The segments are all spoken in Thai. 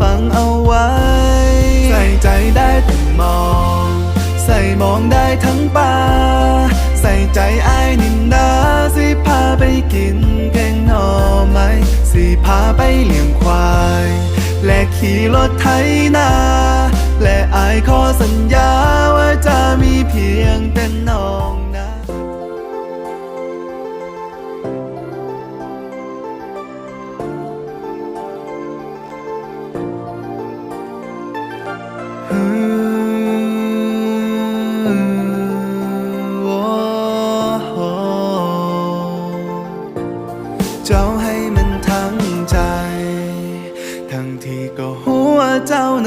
ฟังเอาไว้ ใส่ใจได้แต่มอง ใส่มองได้ทั้งป่า ใส่ใจไอ้นินนาสิพาไปกินแกงหน่อไม้สิพาไปเลี้ยงควาย และขี่รถไถนา และอายขอสัญญาว่าจะมีเพียงแต่น้อง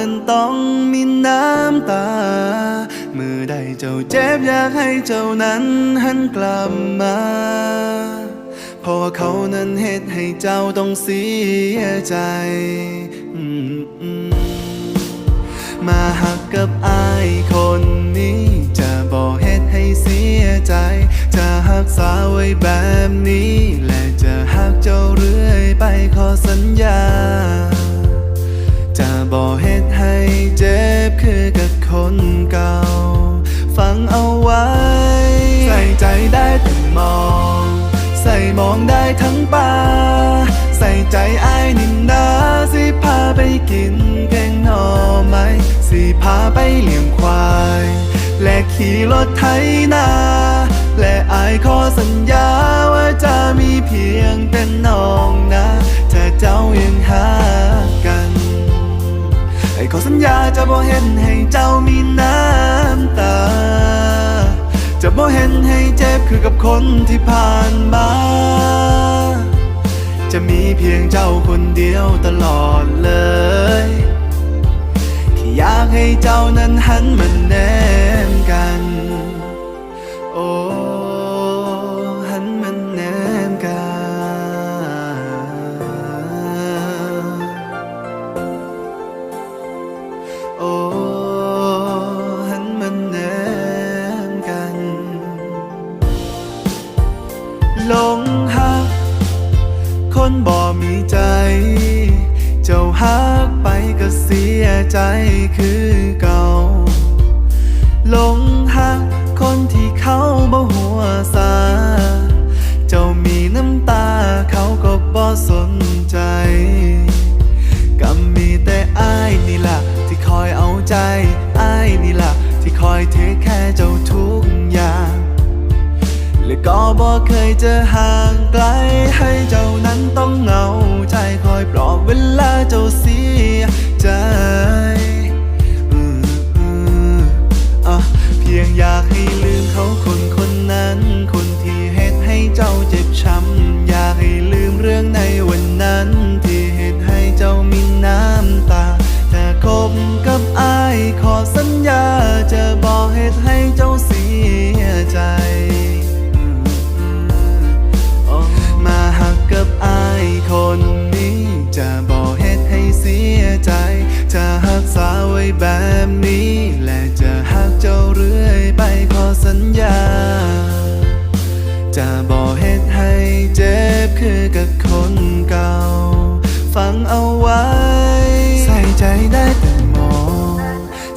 นั้นต้องมีน้ำตา เมื่อใดเจ้าเจ็บอยากให้เจ้านั้นหันกลับมา เพราะว่าเขานั้นเหตุให้เจ้าต้องเสียใจมอืมมาหักกับอายคนนี้ จะบอกเหตุให้เสียใจ จะหักษาไว้แบบนี้ และจะหักเจ้าเรื่อยไปขอสัญญาจะบอกเหตุ มอง ใส่มองได้ทั้งป่า ใส่ใจไอ้ายนินดาสิพาไปกินแกงหน่อไม้สิพาไปเลี้ยงควาย และขี่รถไถนาและอายขอสัญญาว่าจะมีเพียงแต่น้องนะถ้าเจ้ายังหากันไอ้ขอสัญญาจะบ่เห็นให้เจ้ามีน้ำตา จะบ่เห็นให้เจ็บคือกับคนที่ผ่านมา จะมีเพียงเจ้าคนเดียวตลอดเลย ที่อยากให้เจ้านั้นหันมาแนมกัน โอ้ หลงหัก คนบ่มีใจ เจ้าหักไปก็เสียใจคือเก่าหลงหัก คนที่เขาบ่หัวซาเจ้ามีน้ำตาเขาก็บ่สนใจก็มีแต่อ้ายนี่ล่ะ ที่คอยเอาใจอ้ายนี่ล่ะ ที่คอยเทคแค่เจ้าทุกอย่าง และก็บอกเคยจะห่างไกล ให้เจ้านั้นต้องเหงาใจคอยปลอบเวลาเจ้าเสียใจ นี้และจะหักเจ้าเรื่อยไปขอสัญญา จะบอกเหตุให้เจ็บคือกับคนเก่า ฟังเอาไว้ ใส่ใจได้แต่มอง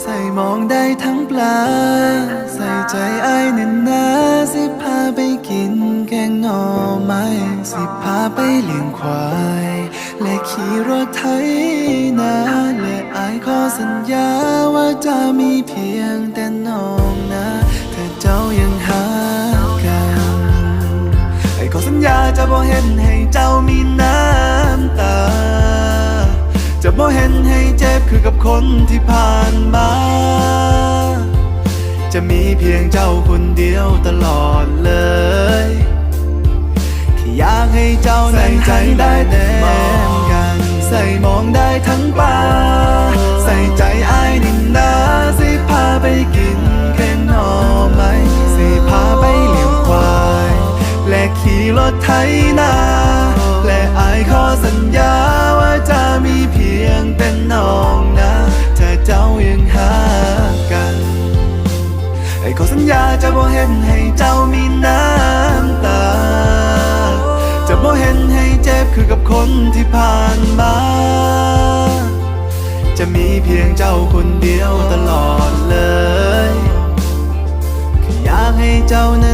ใส่มองได้ทั้งปลา ใส่ใจไอ้ายเน้นนาสิพาไปกินแกงหน่อไม้สิพาไปเลี้ยงควาย และขี่รถไถนาและไอายขอสัญญา จะมีเพียงแต่น้องนะถ้าเจ้ายังหากันไอ้ขอสัญญาจะบ่เห็นให้เจ้ามีน้ำตา จะบ่เห็นให้เจ็บคือกับคนที่ผ่านมาจะมีเพียงเจ้าคนเดียวตลอดเลยที่อยากให้เจ้านั้นใจได้แต่มองกัน ใส่มองได้ทั้งป่า ญาจะบ่เห็นให้เจ้ามีน้ำตา จะบ่เห็นให้เจ็บคือกับคนที่ผ่านมา จะมีเพียงเจ้าคนเดียวตลอดเลยแค่อยากให้เจ้านั้น